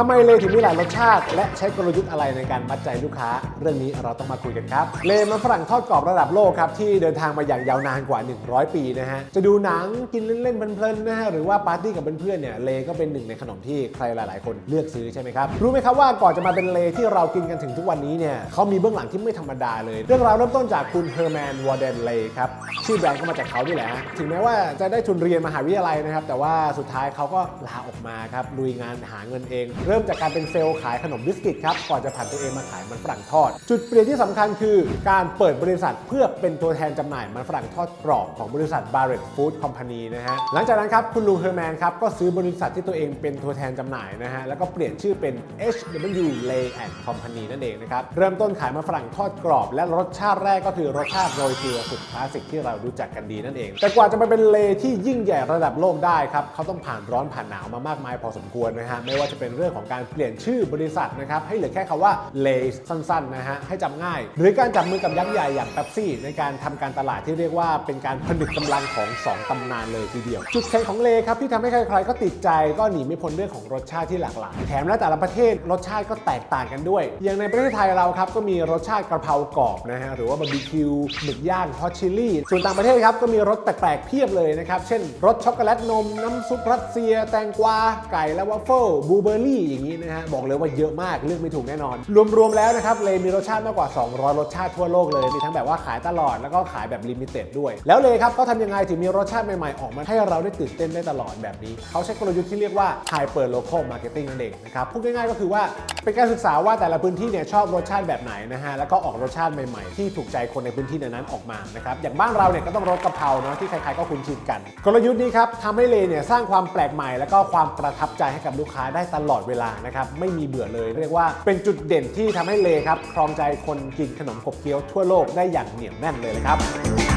ทำไมเลถึงมีหลายรสชาติ และใช้กลยุทธ์อะไรในการมัดใจลูกค้า เรื่องนี้เราต้องมาคุยกันครับ เลมันฝรั่งทอดกรอบระดับโลกครับที่เดินทางมาอย่างยาวนานกว่า 100 ปีนะฮะจะดูหนังกินเล่นๆเพลินๆนะฮะหรือว่าปาร์ตี้กับเพื่อนๆเนี่ยเลก็เป็นหนึ่งในขนมที่ใครหลาย ๆ คนเลือกซื้อใช่ไหมครับรู้ไหมครับว่าก่อนจะมาเป็นเลที่เรากินกันถึงทุกวันนี้เนี่ยเขามีเบื้องหลังที่ไม่ธรรมดาเลย เรื่องราวเริ่มต้นจากคุณเฮอร์แมนวอร์เดนเลครับชื่อแบรนด์ก็มาจากเขาด้วยแหละถึงแม้ว่าจะได้ทุนเรียนมหาวิทยาลัยนะครับแต่ว่าสุดท้ายเขาก็ลาออกมาครับลุยงานหาเงินเองเริ่มจากการเป็นเซลล์ขายขนมบิสกิตครับก่อนจะผ่านตัวเองมาขายมันฝรั่งทอด จุดเปลี่ยนที่สำคัญคือการเปิดบริษัทเพื่อเป็นตัวแทนจำหน่ายมันฝรั่งทอดกรอบของบริษัท Barrett Food Company นะฮะหลังจากนั้นครับคุณลุงเฮอร์แมนครับก็ซื้อบริษัทที่ตัวเองเป็นตัวแทนจำหน่ายนะฮะแล้วก็เปลี่ยนชื่อเป็น HW Lay and Company นั่นเองนะครับเริ่มต้นขายมันฝรั่งทอดกรอบ และรสชาติแรกก็คือรสชาติโรยเกลือสุดคลาสสิกที่เรารู้จักกันดีนั่นเอง แต่กว่าจะมาเป็นเลที่ยิ่งใหญ่ระดับโลกได้ครับเขาต้องผ่านร้อนผ่านหนาวมามากมายพอสมควรนะฮะไม่ว่าจะเป็นเรื่องของการเปลี่ยนชื่อบริษัทนะครับให้เหลือแค่คำว่าเลสสั้นๆนะฮะให้จำง่าย หรือการจับมือกับยักษ์ใหญ่อย่างเป๊ปซี่ ในการทำการตลาดที่เรียกว่าเป็นการผนึกกำลังของสองตำนานเลยทีเดียว จุดแข็งของเลครับที่ทำให้ใครๆก็ติดใจก็หนีไม่พ้นเรื่องของรสชาติที่หลากหลายแถมและแต่ละประเทศรสชาติก็แตกต่างกันด้วย อย่างในประเทศไทยเราครับก็มีรสชาติกระเพรากรอบนะฮะหรือว่าบาร์บีคิวหมึกย่างทอดชิลลี่ส่วนต่างประเทศครับก็มีรสแปลกๆเพียบเลยนะครับเช่นรสช็อกโกแลตนม น้ำซุปรัสเซีย แตงกวาไก่และวัฟเฟิลบลูเบอร์รี่อย่างนี้นะฮะบอกเลยว่าเยอะมากเลือกไม่ถูกแน่นอน รวมๆแล้วนะครับเลยมีรสชาติมากกว่า 200 รสชาติทั่วโลกเลยมีทั้งแบบว่าขายตลอดแล้วก็ขายแบบลิมิเต็ดด้วย แล้วเลยครับเขาทำยังไงถึงมีรสชาติใหม่ๆออกมาให้เราได้ตื่นเต้นได้ตลอดแบบนี้ เขาใช้กลยุทธ์ที่เรียกว่า Hyper Local Marketing นั่นเองนะครับพูดง่ายๆก็คือว่าเป็นการศึกษาว่าแต่ละพื้นที่เนี่ยชอบรสชาติแบบไหนนะฮะแล้วก็ออกรสชาติใหม่ๆ ที่ถูกใจคนในพื้นที่นั้นๆออกมานะครับอย่างบ้านเราเนี่ยก็ต้องรสกะเพราเนาะที่ใครๆก็คุ้นชินกัน กลยุทธ์นี้ครับทำให้เลเนี่ยสร้างความแปลกใหม่ แล้วก็ความประทับใจให้กับลูกค้าได้ตลอดเวลานะครับไม่มีเบื่อเลย เรียกว่าเป็นจุดเด่นที่ทำให้เลครับครองใจคนกินขนมขบเคี้ยวทั่วโลกได้อย่างเหนียวแน่นเลยนะครับ